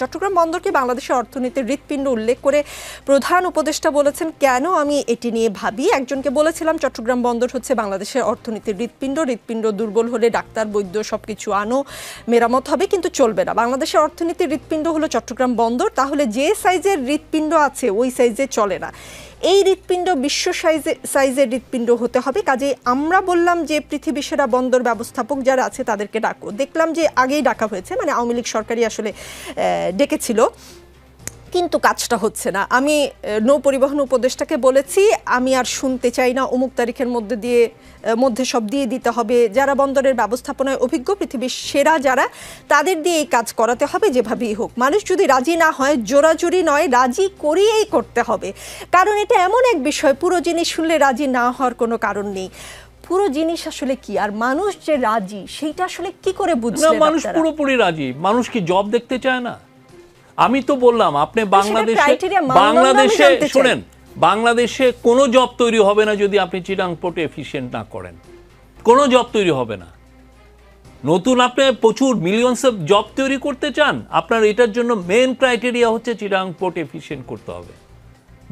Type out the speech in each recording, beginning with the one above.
চট্টগ্রাম বন্দরকে বাংলাদেশের অর্থনীতির হৃৎপিণ্ড উল্লেখ করে প্রধান উপদেষ্টা বলেছেন, কেন আমি এটি নিয়ে ভাবি? একজনকে বলেছিলাম, চট্টগ্রাম বন্দর হচ্ছে বাংলাদেশের অর্থনীতির হৃৎপিণ্ড হৃৎপিণ্ড দুর্বল হলে ডাক্তার, বৈদ্য সব কিছু আনো, মেরামত হবে, কিন্তু চলবে না। বাংলাদেশের অর্থনীতির হৃৎপিণ্ড হলো চট্টগ্রাম বন্দর, তাহলে যে সাইজের হৃৎপিণ্ড আছে, ওই সাইজে চলে না। এই হৃৎপিণ্ড বিশ্ব সাইজে সাইজের হৃৎপিণ্ড হতে হবে। কাজে আমরা বললাম যে পৃথিবী সেরা বন্দর ব্যবস্থাপক যারা আছে তাদেরকে ডাকো। দেখলাম যে আগেই ডাকা হয়েছে মানে আওয়ামী লীগ সরকারই আসলে ডেকেছিল। কিন্তু কাজটা হচ্ছে না। আমি নৌ পরিবহন উপদেষ্টাকে বলেছি আমি আর শুনতে চাই না। অমুক তারিখের মধ্যে দিয়ে মধ্যে সব দিয়ে দিতে হবে। যারা বন্দরের ব্যবস্থাপনায় অভিজ্ঞ পৃথিবীর সেরা যারা তাদের দিয়ে এই কাজ করাতে হবে যেভাবেই হোক। মানুষ যদি রাজি না হয় জোরাজুরি নয় রাজি করিয়েই করতে হবে। কারণ এটা এমন এক বিষয় পুরো জিনিস শুনলে রাজি না হওয়ার কোনো কারণ নেই। পুরো জিনিস আসলে কি? আর মানুষ যে রাজি সেইটা আসলে কি করে বুঝলেন মানুষ পুরোপুরি রাজি। মানুষ কি জব দেখতে চায় না? আমি তো বললাম আপনি বাংলাদেশে বাংলাদেশে শুনেন বাংলাদেশে কোনো জব তৈরি হবে না যদি আপনি চিটাং পোর্টে এফিসিয়েন্ট না করেন। কোনো জব তৈরি হবে না। নতুন আপনি প্রচুর মিলিয়নস অফ জব তৈরি করতে চান আপনার এটার জন্য মেন ক্রাইটেরিয়া হচ্ছে চিটাং পোর্ট এফিসিয়েন্ট করতে হবে।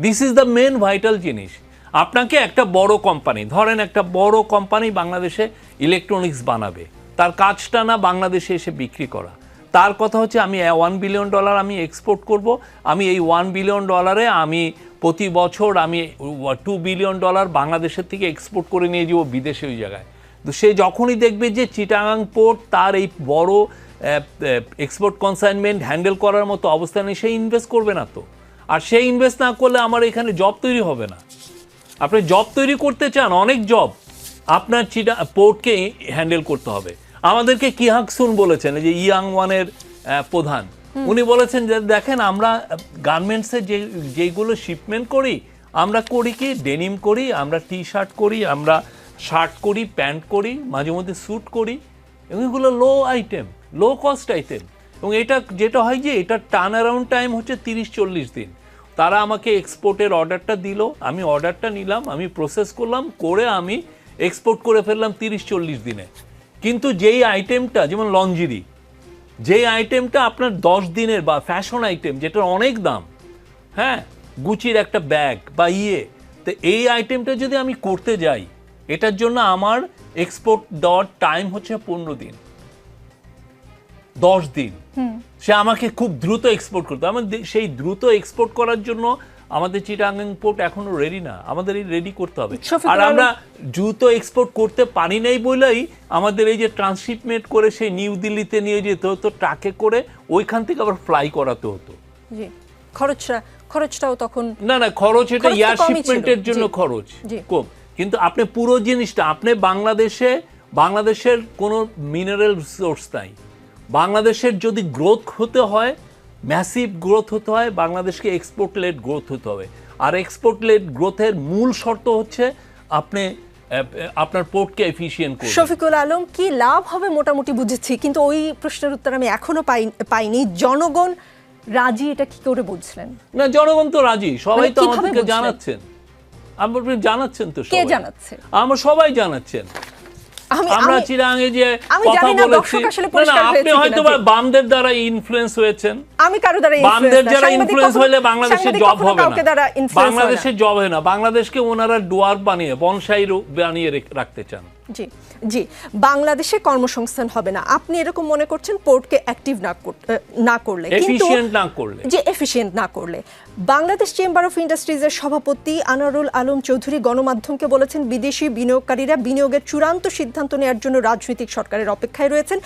This is the main vital জিনিস। আপনাকে একটা বড় কোম্পানি ধরেন একটা বড় কোম্পানি বাংলাদেশে ইলেকট্রনিক্স বানাবে। তার কাজটা না বাংলাদেশে এসে বিক্রি করা। তার কথা হচ্ছে আমি ওয়ান বিলিয়ন ডলার আমি এক্সপোর্ট করব। আমি এই ওয়ান বিলিয়ন ডলারে আমি প্রতি বছর আমি টু বিলিয়ন ডলার বাংলাদেশের থেকে এক্সপোর্ট করে নিয়ে যাব বিদেশে ওই জায়গায়। তো সে যখনই দেখবে যে চিটাগাং পোর্ট তার এই বড় এক্সপোর্ট কনসাইনমেন্ট হ্যান্ডেল করার মতো অবস্থানে সে ইনভেস্ট করবে না তো। আর সে ইনভেস্ট না করলে আমার এখানে জব তৈরি হবে না। আপনি জব তৈরি করতে চান, অনেক জব আপনার চিটা পোর্টকে হ্যান্ডেল করতে হবে। আমাদেরকে কিহাকসুন বলেছেন? যে ইয়াং ওয়ানের প্রধান। উনি বলেছেন যে দেখেন আমরা গার্মেন্টসের যে যেগুলো শিপমেন্ট করি আমরা করি কি? ডেনিম করি আমরা টি শার্ট করি আমরা শার্ট করি প্যান্ট করি মাঝে মধ্যে স্যুট করি। এবং এগুলো low item low cost item এবং এটা যেটা হয় যে এটা টার্ন অ্যারাউন্ড টাইম হচ্ছে তিরিশ চল্লিশ দিন। তারা আমাকে এক্সপোর্টের অর্ডারটা দিল আমি অর্ডারটা নিলাম আমি প্রসেস করলাম করে আমি এক্সপোর্ট করে ফেললাম তিরিশ চল্লিশ দিনে। কিন্তু যেই আইটেমটা যেমন লঞ্জিরি যেই আইটেমটা আপনার দশ দিনের বা ফ্যাশন আইটেম যেটার অনেক দাম হ্যাঁ গুচির একটা ব্যাগ বা ইয়ে তো এই আইটেমটা যদি আমি করতে যাই এটার জন্য আমার এক্সপোর্ট দেওয়ার টাইম হচ্ছে পনেরো দিন। দশ দিন। সে আমাকে খুব দ্রুত এক্সপোর্ট করতে হবে। আমাদের সেই দ্রুত এক্সপোর্ট করার জন্য আমাদের চিটাগাং পোর্ট এখনও রেডি না। আমাদের এই রেডি করতে হবে। আর আমরা দ্রুত এক্সপোর্ট করতে পারি নাই বলেই আমাদের এই যে ট্রান্সশিপমেন্ট করে সেই নিউ দিল্লিতে নিয়ে যেতে হতো ট্রাকে করে ওইখান থেকে আবার ফ্লাই করাতে হতো। জি। খরচটা খরচটাও তখন না না খরচ এটা এয়ার শিপমেন্টের জন্য খরচ কম। কিন্তু আপনি পুরো জিনিসটা আপনি বাংলাদেশে বাংলাদেশের কোনো মিনারেল সোর্স নাই। বাংলাদেশের যদি গ্রোথ হতে হয় ম্যাসিভ গ্রোথ হতে হয় বাংলাদেশকে এক্সপোর্ট লেড গ্রোথ হতে হবে। আর এক্সপোর্ট লেড গ্রোথের মূল শর্ত হচ্ছে আপনি আপনার পোর্টকে এফিসিয়েন্ট করবেন। শফিকুল আলম কি লাভ হবে মোটামুটি বুঝেছি কিন্তু ওই প্রশ্নের উত্তর আমি এখনও পাই পাইনি। জনগণ রাজি এটা কি করে বুঝলেন? না জনগণ তো রাজি সবাই মানে তো আমাদেরকে জানাচ্ছেন। আপনি জানাচ্ছেন তো কে। জানাচ্ছে? আমরা সবাই জানাচ্ছেন। আমরা আমি- চিরাঙে যে কথা বলেছি। আপনি হয়তো বামদের দ্বারা ইনফ্লুয়েন্স হয়েছেন। আমি কারও দ্বারা বামদের যারা ইনফ্লুয়েন্স হলে বাংলাদেশে জব হবে না। বাংলাদেশে জব হয় না। বাংলাদেশকে ওনারা ডুয়ার বানিয়ে বনসাই বানিয়ে রাখতে চান। জি জি। বাংলাদেশে কর্মসংস্থান হবে না। আপনি এরকম মনে করছেন পোর্টকে অ্যাক্টিভ না না করলে। কিন্তু এফিশিয়েন্ট না করলে। যে এফিশিয়েন্ট না করলে। বাংলাদেশ চেম্বার অফ ইন্ডাস্ট্রিজের সভাপতি আনারুল আলম চৌধুরী গণমাধ্যমকে বলেছেন, বিদেশি বিনিয়োগকারীরা বিনিয়োগের চূড়ান্ত সিদ্ধান্ত নেওয়ার জন্য রাজনৈতিক সরকারের অপেক্ষায় রয়েছেন।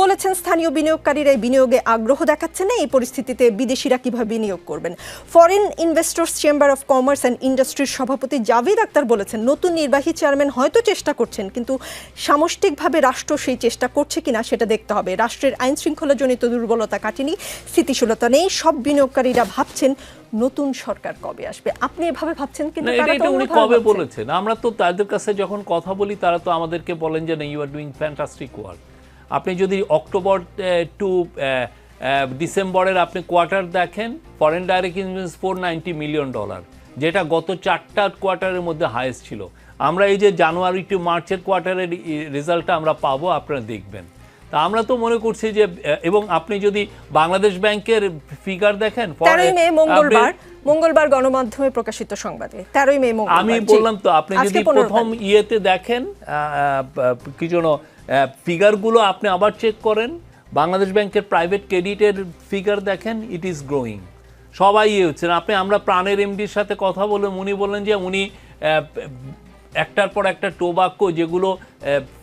বলেছেন, স্থানীয় বিনিয়োগকারীরা বিনিয়োগে আগ্রহ দেখাচ্ছে না, এই পরিস্থিতিতে বিদেশিরা কীভাবে বিনিয়োগ করবেন। Foreign investors chamber of commerce and ইন্ডাস্ট্রির সভাপতি জাভেদ আক্তার বলেছেন, নতুন নির্বাহী চেয়ারম্যান হয়তো চেষ্টা করছেন, কিন্তু সামষ্টিকভাবে রাষ্ট্র সেই চেষ্টা করছে কিনা সেটা দেখতে হবে। রাষ্ট্রের আইন শৃঙ্খলাজনিত দুর্বলতা কাটেনি, স্থিতিশীলতা নেই, সব বিনিয়োগকারীরা ভাবছেন নতুন সরকার কবে আসবে? আপনি এভাবে ভাবছেন কিন্তু এটা তারা তো উনি কবে বলেছেন? আমরা তো তাদের কাছে যখন কথা বলি তারা তো আমাদেরকে বলেন যে না you are doing fantastic work আপনি যদি অক্টোবর টু ডিসেম্বরের আপনি কোয়ার্টার দেখেন foreign direct invest four ninety million dollar যেটা গত চারটা কোয়ার্টারের মধ্যে হায়েস্ট ছিল। আমরা এই যে জানুয়ারি টু মার্চের কোয়ার্টারের রেজাল্টটা আমরা পাবো আপনারা দেখবেন। তা আমরা তো মনে করছি যে এবং আপনি যদি বাংলাদেশ ব্যাংকের ফিগার দেখেন তেরোই মে মঙ্গলবার মঙ্গলবার গণমাধ্যমে প্রকাশিত সংবাদে তেরোই মে মঙ্গলবার আমি বললাম তো আপনি যদি প্রথম ইয়েতে দেখেন কি যেন ফিগারগুলো আপনি আবার চেক করেন বাংলাদেশ ব্যাংকের প্রাইভেট ক্রেডিটের ফিগার দেখেন ইট ইজ গ্রোয়িং সবাই ইয়ে হচ্ছেন আপনি আমরা প্রাণের এমডির সাথে কথা বলে উনি বললেন যে উনি একটার পর একটা টোবাক্কো যেগুলো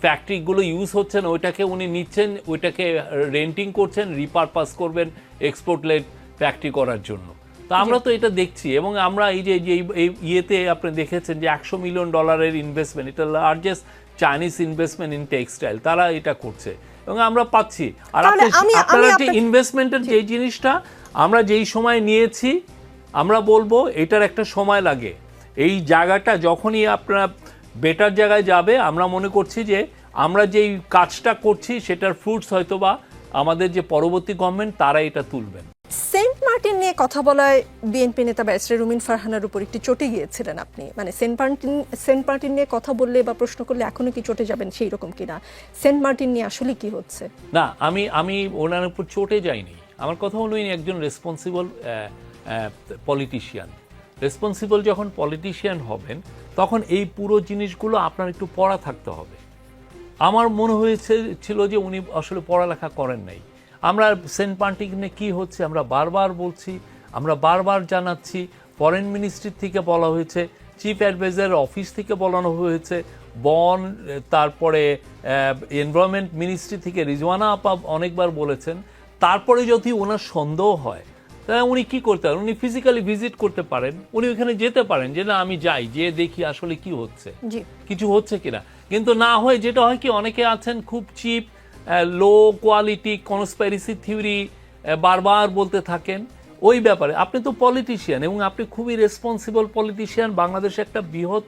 ফ্যাক্টরিগুলো ইউজ হচ্ছে না ওইটাকে উনি নিচ্ছেন ওইটাকে রেন্টিং করছেন রিপারপাস করবেন এক্সপোর্ট লেড ফ্যাক্টরি করার জন্য। তো আমরা তো এটা দেখছি এবং আমরা এই যে এই- ইয়েতে আপনি দেখেছেন যে একশো মিলিয়ন ডলারের ইনভেস্টমেন্ট এটা largest Chinese investment in textile তারা এটা করছে। এবং আমরা পাচ্ছি। আর আপনারা যে ইনভেস্টমেন্টের যে জিনিসটা আমরা যেই সময় নিয়েছি আমরা বলব এটার একটা সময় লাগে। এই জায়গাটা যখনই আপনারা বেটার জায়গায় যাবে আমরা মনে করছি যে আমরা যেই কাজটা করছি সেটার ফ্রুটস হয়তো বা আমাদের যে পরবর্তী গভর্নমেন্ট তারা এটা তুলবেন। সেন্ট মার্টিন নিয়ে কথা বলায় বিএনপি নেতা ব্যারিস্টার রুমিন ফারহানার উপর একটি চটে গিয়েছিলেন আপনি। মানে সেন্ট মার্টিন সেন্ট মার্টিন নিয়ে কথা বললে বা প্রশ্ন করলে এখনও কি চটে যাবেন সেই রকম কিনা? সেন্ট মার্টিন নিয়ে আসলে কি হচ্ছে? না আমি আমি ওনার উপর চটে যাইনি। আমার কথা হলো একজন রেসপন্সিবল পলিটিশিয়ান রেসপন্সিবল যখন পলিটিশিয়ান হবেন, তখন এই পুরো জিনিসগুলো আপনার একটু পড়া থাকতে হবে। আমার মনে হয়েছে, ছিল যে উনি আসলে পড়ালেখা করেন নাই। আমরা সেন্ট পার্টিনে কি হচ্ছে, আমরা বারবার বলছি, আমরা বারবার জানাচ্ছি ফরেন মিনিস্ট্রি থেকে বলা হয়েছে চিফ অ্যাডভাইজার অফিস থেকে বলানো হয়েছে, বন, তারপরে এনভায়রনমেন্ট মিনিস্ট্রি থেকে রিজওয়ানা আপা অনেকবার বলেছেন। তারপরে যদি ওনার সন্দেহ হয় তাহলে উনি কি করতে পারেন? উনি ফিজিক্যালি ভিজিট করতে পারেন। উনি ওখানে যেতে পারেন যে না আমি যাই যে দেখি আসলে কি হচ্ছে। কিছু হচ্ছে কিনা? কিন্তু না হয় যেটা হয় কি অনেকে আছেন খুব cheap low quality conspiracy theory বারবার বলতে থাকেন। ওই ব্যাপারে আপনি তো পলিটিশিয়ান এবং আপনি খুবই রেসপন্সিবল পলিটিশিয়ান বাংলাদেশে একটা বৃহৎ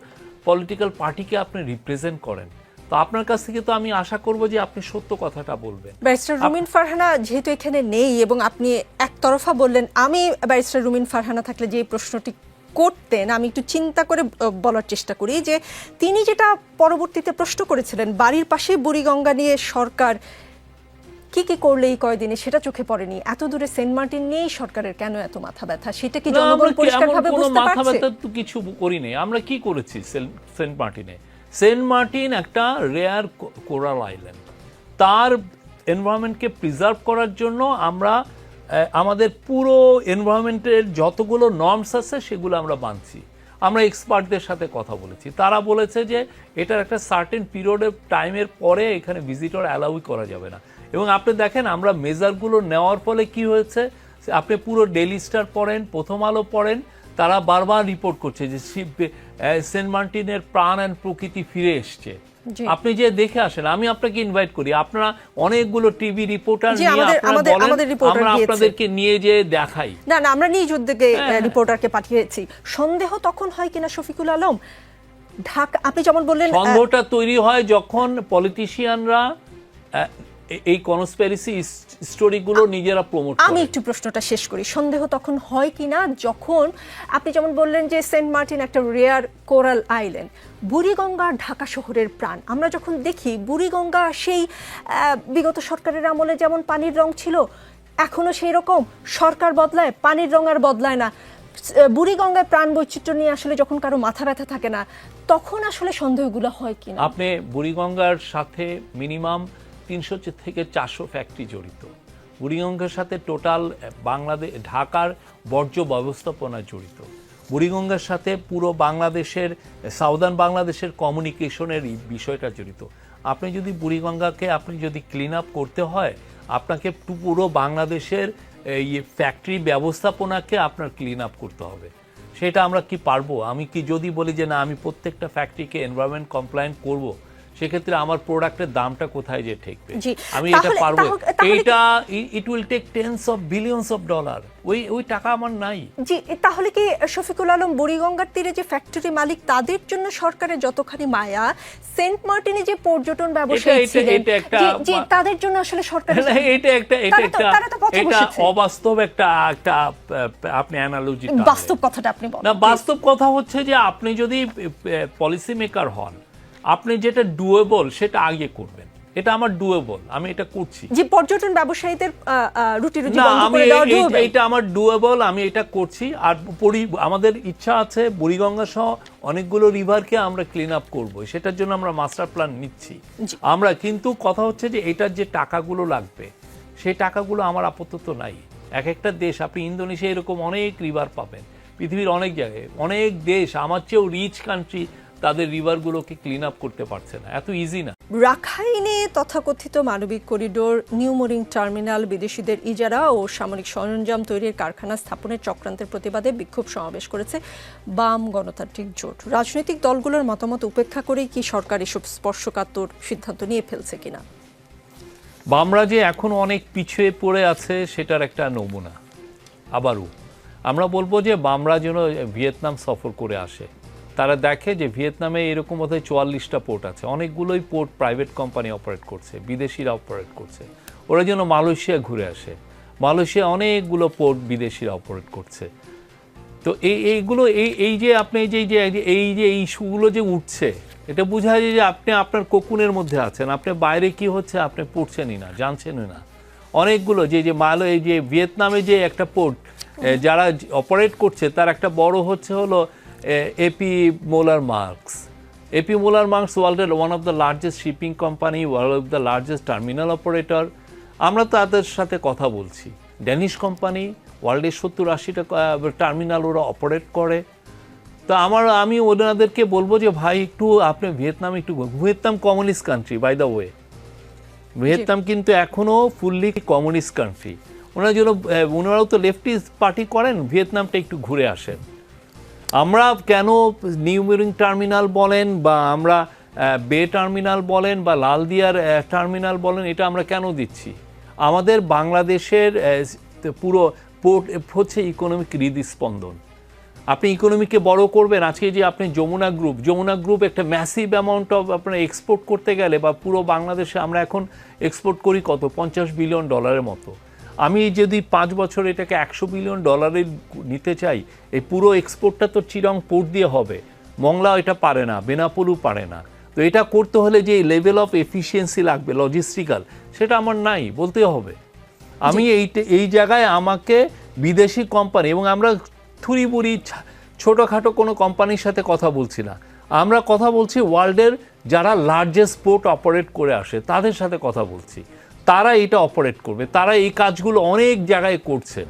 পলিটিক্যাল পার্টিকে আপনি রিপ্রেজেন্ট করেন। তো আপনার কাছ থেকে তো আমি আশা করব যে আপনি সত্য কথাটা বলবেন। ব্যারিস্টার রুমিন ফারহানা যেহেতু এখানে নেই এবং আপনি একতরফা বললেন আমি ব্যারিস্টার রুমিন ফারহানা থাকলে যে প্রশ্নটি করতেন আমি একটু চিন্তা করে বলার চেষ্টা করি যে তিনি যেটা পরবর্তীতে প্রশ্ন করেছিলেন বাড়ির পাশে বুড়িগঙ্গা নিয়ে সরকার কি কি করলে এই কয়দিনে সেটা চোখে পড়েনি? এত দূরে সেন্ট মার্টিন নিয়েই সরকারের কেন এত মাথা ব্যথা? সেটা কি জনগণ পরিষ্কারভাবে বুঝতে মাথা ব্যথা তো কিছু করিনি। আমরা কি করেছি সেন্ট মার্টিনে? সেন্ট মার্টিন একটা রেয়ার কোরাল আইল্যান্ড। তার এনভায়রনমেন্টকে প্রিজার্ভ করার জন্য আমরা আমাদের পুরো এনভায়রনমেন্টের যতগুলো নর্মস আছে সেগুলো আমরা মানছি আমরা এক্সপার্টদের সাথে কথা বলেছি। তারা বলেছে যে এটার একটা সার্টেন পিরিয়ডের টাইমের পরে এখানে ভিজিটর অ্যালাউই করা যাবে না। এবং আপনি দেখেন, আমরা মেজারগুলো নেওয়ার ফলে কি হয়েছে? আপনি পুরো ডেলি স্টার পড়েন, প্রথম আলো পড়েন তারা বারবার রিপোর্ট করছে যে সেন্ট মার্টিনের প্রাণ অ্যান্ড প্রকৃতি ফিরে এসছে। আপনি যে দেখে আসেন আমি আপনাকে ইনভাইট করি আপনারা অনেকগুলো টিভি রিপোর্টার নিয়ে আমাদের- আমাদের- বলেন আমরা আপনাদেরকে নিয়ে যে দেখাই। না না আমরা নিজ উদ্যোগে হ্যাঁ। রিপোর্টারকে পাঠিয়েছি। সন্দেহ তখন হয় কিনা শফিকুল আলম? ঢাকা আপনি যেমন বললেন সন্দেহটা তৈরি হয় যখন পলিটিশিয়ানরা এই কনস্পেরেসি স্টোরিগুলো নিজেরা প্রমোট আমি একটু প্রশ্নটা শেষ করি। সন্দেহ তখন হয় কিনা? যখন আপনি যেমন বললেন যে সেন্ট মার্টিন একটা rare coral island Buriganga Dhaka শহরের প্রাণ। আমরা যখন দেখি বুড়িগঙ্গা সেই বিগত সরকারের আমলে যেমন পানির রং ছিল এখনও সেই রকম। সরকার বদলায় পানির রং আর বদলায় না। বুড়িগঙ্গায় প্রাণ বৈচিত্র্য নিয়ে আসলে যখন কারও মাথা ব্যথা থাকে না তখন আসলে সন্দেহগুলো হয় কিনা? আপনি বুড়িগঙ্গার সাথে মিনিমাম তিনশো থেকে চারশো ফ্যাক্টরি জড়িত। বুড়িগঙ্গার সাথে টোটাল বাংলাদেশ ঢাকার বর্জ্য ব্যবস্থাপনা জড়িত। বুড়িগঙ্গার সাথে পুরো বাংলাদেশের সাউদার্ন বাংলাদেশের কমিউনিকেশনের বিষয়টা জড়িত। আপনি যদি বুড়িগঙ্গাকে, আপনি যদি ক্লিন আপ করতে হয়, আপনাকে পুরো বাংলাদেশের এই ফ্যাক্টরি ব্যবস্থাপনাকে আপনার ক্লিন আপ করতে হবে। সেটা আমরা কি পারব? আমি কি যদি বলি যে না, আমি প্রত্যেকটা ফ্যাক্টরিকে এনভায়রনমেন্ট কমপ্লায়েন্ট করব সেক্ষেত্রে আমার প্রোডাক্টের দামটা কোথায় যে ঠেকবে? আমি এটা পারব। এইটা it will take tens of billions of dollar ওই ওই টাকা আমার নাই। জি তাহলে কি শফিকুল আলম বুড়িগঙ্গার তীরে যে ফ্যাক্টরি মালিক তাদের জন্য সরকারের যতখানি মায়া সেন্ট মার্টিনে যে পর্যটন ব্যবসায়ী ছিলেন জি, তাদের জন্য আসলে সরকারের না, এটা একটা এটা একটা এটা অবাস্তব একটা একটা আপনি অ্যানালজি বাস্তব কথাটা আপনি বলেন। না বাস্তব কথা হচ্ছে যে আপনি যদি পলিসি মেকার হন আপনি যেটা ডুয়েবল সেটা আগে করবেন। এটা আমার ডুয়েবল আমি এটা করছি। যে পর্যটন ব্যবসায়ীদের রুটি রুজি বন্ধ করে দেওয়া এই- এই- আমার ডুয়েবল আমি এটা করছি। আর পরি আমাদের ইচ্ছা আছে বুড়িগঙ্গা সহ অনেকগুলো রিভারকে আমরা ক্লিন আপ করব। সেটার জন্য আমরা মাস্টার প্ল্যান নিচ্ছি। আমরা কিন্তু কথা হচ্ছে যে এটার যে টাকাগুলো লাগবে সেই টাকাগুলো আমার আপাতত নাই। এক একটা দেশ আপনি ইন্দোনেশিয়া এরকম অনেক রিভার পাবেন। পৃথিবীর অনেক জায়গায় অনেক দেশ আমার চেয়েও রিচ কান্ট্রি তাদের রিভারগুলোকে ক্লিন আপ করতে পারছে না। এত ইজি না। রাখাইনে তথাকথিত মানবিক করিডোর নিউমোরিং টার্মিনাল বিদেশিদের ইজারা ও সামরিক সরঞ্জাম তৈরির কারখানা স্থাপনের চক্রান্তের প্রতিবাদে বিক্ষোভ সমাবেশ করেছে বাম গণতান্ত্রিক জোট। রাজনৈতিক দলগুলোর মতামত উপেক্ষা করেই কি সরকার এসব স্পর্শকাতর সিদ্ধান্ত নিয়ে ফেলছে কিনা? বামরা যে এখন অনেক পিছিয়ে পড়ে আছে সেটার একটা নমুনা। আবারও আমরা বলব যে বামরা যেন ভিয়েতনাম সফর করে আসে। তারা দেখে যে ভিয়েতনামে এরকম বোধহয় চুয়াল্লিশটা পোর্ট আছে। অনেকগুলোই পোর্ট প্রাইভেট কোম্পানি অপারেট করছে, বিদেশিরা অপারেট করছে। ওরা যেন মালয়েশিয়া ঘুরে আসে। মালয়েশিয়া অনেকগুলো পোর্ট বিদেশিরা অপারেট করছে। তো এই এইগুলো এই এই যে আপনি এই যে এই যে এই যে, এই ইস্যুগুলো যে উঠছে, এটা বোঝা যায় যে আপনি আপনার কোকুনের মধ্যে আছেন। আপনি বাইরে কি হচ্ছে, আপনি পড়ছেনই না, জানছেনই না। অনেকগুলো যে যে মালো, এই যে ভিয়েতনামে যে একটা পোর্ট যারা অপারেট করছে, তার একটা বড় হচ্ছে হলো AP Moller Maersk AP Moller Maersk ওয়ার্ল্ডের one of the largest shipping company world of the largest terminal operator আমরা তাদের সাথে কথা বলছি। ড্যানিশ কোম্পানি ওয়ার্ল্ডের সত্তর আশিটা টার্মিনাল ওরা অপারেট করে। তো আমার, আমি ওনাদেরকে বলব যে, ভাই, একটু আপনি ভিয়েতনাম একটু। Vietnam communist country by the way Vietnam কিন্তু এখনও ফুললি কমিউনিস্ট কান্ট্রি ওনারা যেন ওনারাও তো লেফটিস্ট পার্টি করেন। ভিয়েতনামটা একটু ঘুরে আসেন। আমরা কেন নিউ নিউমেরিং টার্মিনাল বলেন বা আমরা বে টার্মিনাল বলেন বা লালদিয়ার টার্মিনাল বলেন, এটা আমরা কেন দিচ্ছি? আমাদের বাংলাদেশের পুরো পোর্ট হচ্ছে ইকোনমিক হৃদস্পন্দন। আপনি ইকোনমিকে বড় করবেন, আজকে যে আপনি যমুনা গ্রুপ যমুনা গ্রুপ একটা ম্যাসিভ অ্যামাউন্ট অফ আপনার এক্সপোর্ট করতে গেলে বা পুরো বাংলাদেশে আমরা এখন এক্সপোর্ট করি কত? পঞ্চাশ বিলিয়ন ডলারের মতো। আমি যদি পাঁচ বছর এটাকে একশো বিলিয়ন ডলারের নিতে চাই এই পুরো এক্সপোর্টটা তো চিরং পোর্ট দিয়ে হবে। মংলা এটা পারে না বেনাপোলু পারে না। তো এটা করতে হলে যে লেভেল অফ এফিসিয়েন্সি লাগবে লজিস্টিক্যাল সেটা আমার নাই বলতে হবে। আমি এই এই জায়গায় আমাকে বিদেশি কোম্পানি এবং আমরা থুরি বুড়ি ছা- ছোটোখাটো কোনো কোম্পানির সাথে কথা বলছি না। আমরা কথা বলছি ওয়ার্ল্ডের যারা লার্জেস্ট পোর্ট অপারেট করে আসে তাদের সাথে কথা বলছি। তারা এটা অপারেট করবে। তারা এই কাজগুলো অনেক জায়গায় করছেন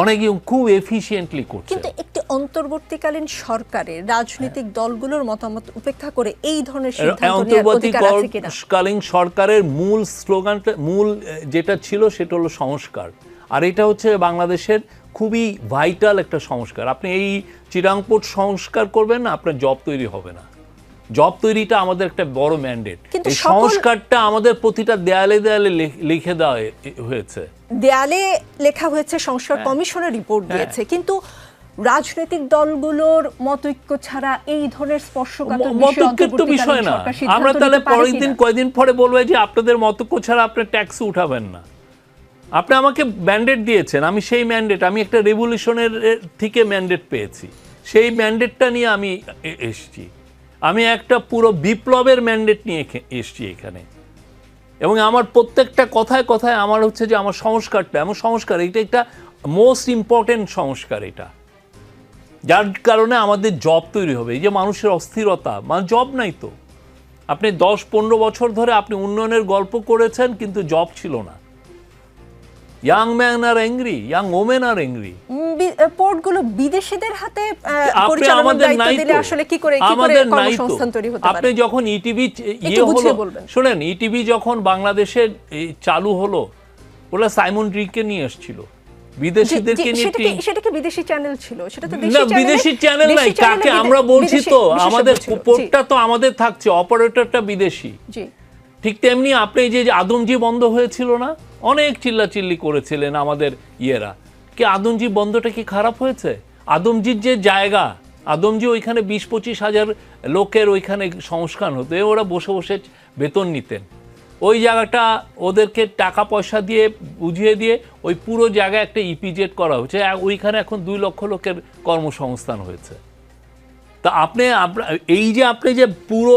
অনেক খুব এফিসিয়েন্টলি করছেন কিন্তু একটি অন্তর্বর্তীকালীন সরকারের রাজনৈতিক দলগুলোর মতামত উপেক্ষা করে এই ধরনের সিদ্ধান্ত নেওয়ার অধিকার আছে কিনা? অন্তর্বর্তীকালীন সরকারের মূল স্লোগানটা মূল যেটা ছিল সেটা হলো সংস্কার। আর এটা হচ্ছে বাংলাদেশের খুবই ভাইটাল একটা সংস্কার। আপনি এই চিরাংপোর্ট সংস্কার করবেন না আপনার জব তৈরি হবে না। জব তৈরিটা আমাদের একটা বড় ম্যান্ডেট এই সংস্কারটা আমাদের প্রতিটা দেয়ালে দেয়ালে লিখে দেওয়া হয়েছে। দেয়ালে লেখা হয়েছে সংস্কার হ্যাঁ। কমিশনের রিপোর্ট দিয়েছে। কিন্তু রাজনৈতিক দলগুলোর মতৈক্য ছাড়া এই ধরনের স্পর্শকাতর বিষয়ে তো বিষয় না। আমরা তাহলে পরের দিন কিনা? কয়দিন পরে বলব যে আপনাদের মতৈক্য ছাড়া আপনি ট্যাক্স উঠাবেন না। আপনি আমাকে ম্যান্ডেট দিয়েছেন আমি সেই ম্যান্ডেট আমি একটা রেভলিউশনের থেকে ম্যান্ডেট পেয়েছি। সেই ম্যান্ডেটটা নিয়ে আমি এসছি। আমি একটা পুরো বিপ্লবের ম্যান্ডেট নিয়ে এসছি এখানে। এবং আমার প্রত্যেকটা কথায় কথায় আমার হচ্ছে যে আমার সংস্কারটা এমন সংস্কার, এটা একটা মোস্ট ইম্পর্টেন্ট সংস্কার এটা। যার কারণে আমাদের জব তৈরি হবে। এই যে মানুষের অস্থিরতা মানে জব নাই তো। আপনি দশ পনেরো বছর ধরে আপনি উন্নয়নের গল্প করেছেন, কিন্তু জব ছিল না। ইয়াং ম্যান আর অ্যাংরি ইয়াং ওমেন আর অ্যাংরি পোর্টগুলো বিদেশিদের হাতে আপনি পরিচালনার দায়িত্ব দিলে আসলে কি করে কি করে কর্মসংস্থান তৈরি হতে আপনি পারে? যখন ইটিভি ইয়ে একটু হলো। শুনেন ইটিভি যখন বাংলাদেশে চালু হলো ওরা সাইমন ড্রিকে নিয়ে এসেছিল। বিদেশিদেরকে নিয়ে সেটা কি বিদেশি চ্যানেল ছিল? সেটা তো না দেশি চ্যানেলে- বিদেশি চ্যানেল নাই কাকে আমরা বলছি তো? আমাদের পোর্টটা তো আমাদের থাকছে অপারেটরটা বিদেশি। জি। ঠিক তেমনি আপনি যে আদমজি বন্ধ হয়েছিল না? অনেক চিল্লাচিল্লি করেছিলেন আমাদের ইয়েরা। কি আদমজি বন্ধটা কি খারাপ হয়েছে? আদমজির যে জায়গা, আদমজি ওইখানে বিশ পঁচিশ হাজার লোকের ওইখানে সংস্কার হতো ওরা বসে বসে বেতন নিতেন। ওই জায়গাটা ওদেরকে টাকা পয়সা দিয়ে বুঝিয়ে দিয়ে ওই পুরো জায়গায় একটা ইপিজেড করা হয়েছে ওইখানে এখন দুই লক্ষ লোকের কর্মসংস্থান হয়েছে। তা আপনি এই যে আপনি যে পুরো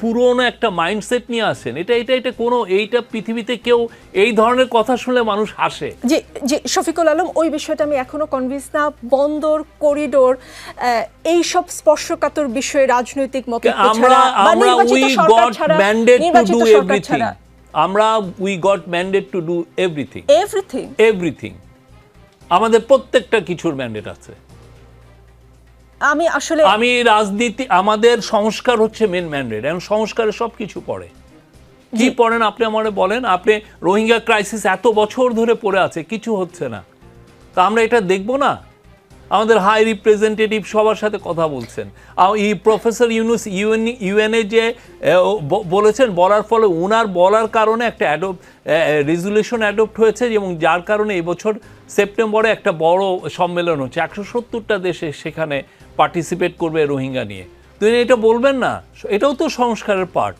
পুরনো একটা মাইন্ডসেট নিয়ে আসেন এটা এটা এটা কোনো এইটা পৃথিবীতে কেউ এই ধরনের কথা শুনলে মানুষ হাসে? জি জি শফিকুল আলম ওই বিষয়টা আমি এখনও কনভিন্স না। বন্দর করিডোর এই সব স্পর্শকাতর বিষয়ে রাজনৈতিক মত আমরা আমরা we got mandate to do everything আমরা we got mandate to do everything everything everything আমাদের প্রত্যেকটা কিছুর ম্যান্ডেট আছে। আমি আসলে আমি রাজনীতি আমাদের সংস্কার হচ্ছে মেন ম্যান্ডেট এবং সংস্কারে সব কিছু পড়ে কি পড়েন আপনি আমারে বলেন? আপনি রোহিঙ্গা ক্রাইসিস এত বছর ধরে পড়ে আছে কিছু হচ্ছে না। তা আমরা এটা দেখব না? আমাদের হাই রিপ্রেজেন্টেটিভ সবার সাথে কথা বলছেন। এই প্রফেসর ইউনুস ইউএন ইউএনএ যে বলেছেন বলার ফলে ওনার বলার কারণে একটা অ্যাডপ্ট রেজুলেশন অ্যাডপ্ট হয়েছে এবং যার কারণে এবছর সেপ্টেম্বরে একটা বড় সম্মেলন হচ্ছে। একশো সত্তরটা দেশে সেখানে পার্টিসিপেট করবে রোহিঙ্গা নিয়ে। তো এটা বলবেন না। এটাও তো সংস্কারের পার্ট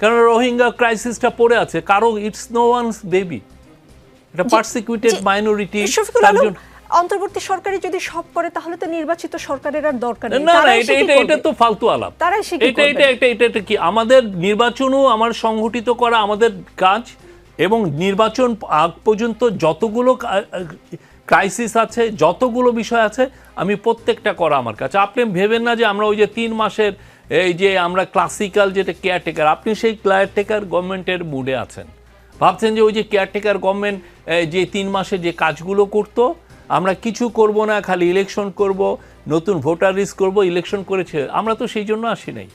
কারণ রোহিঙ্গা ক্রাইসিসটা পড়ে আছে। কারও ইটস নো ওয়ানস বেবি এটা পার্সিকিউটেড মাইনরিটি অন্তর্বর্তী সরকারি যদি সব করে তাহলে তো নির্বাচিত সরকারের আর দরকার নেই। না না এটা এটা এটা তো ফালতু আলাপ। তারাই সে এটা এটা এটা এটা এটা কি? আমাদের নির্বাচনও আমার সংগঠিত করা আমাদের কাজ এবং নির্বাচন আগ পর্যন্ত যতগুলো ক্রাইসিস আছে যতগুলো বিষয় আছে আমি প্রত্যেকটা করা আমার কাছে। আপনি ভেবেন না যে আমরা ওই যে তিন মাসের এই যে আমরা ক্লাসিক্যাল যেটা কেয়ারটেকার আপনি সেই কেয়ারটেকার গভর্নমেন্টের মুডে আছেন। ভাবছেন যে ওই যে কেয়ারটেকার গভর্নমেন্ট যে তিন মাসে যে কাজগুলো করতো আমরা কিছু করব না খালি ইলেকশন করব নতুন ভোটার লিস্ট করব ইলেকশন করেছে। আমরা তো সেই জন্য আসি নাই।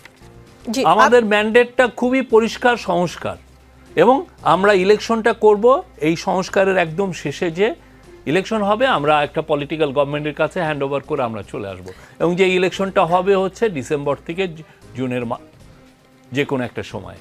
আমাদের ম্যান্ডেটটা খুবই পরিষ্কার সংস্কার। এবং আমরা ইলেকশনটা করব এই সংস্কারের একদম শেষে যে ইলেকশন হবে, আমরা একটা পলিটিক্যাল গভর্নমেন্টের কাছে হ্যান্ড ওভার করে আমরা চলে আসব। এবং যে ইলেকশনটা হবে হচ্ছে ডিসেম্বর থেকে জুনের যে কোনো একটা সময়।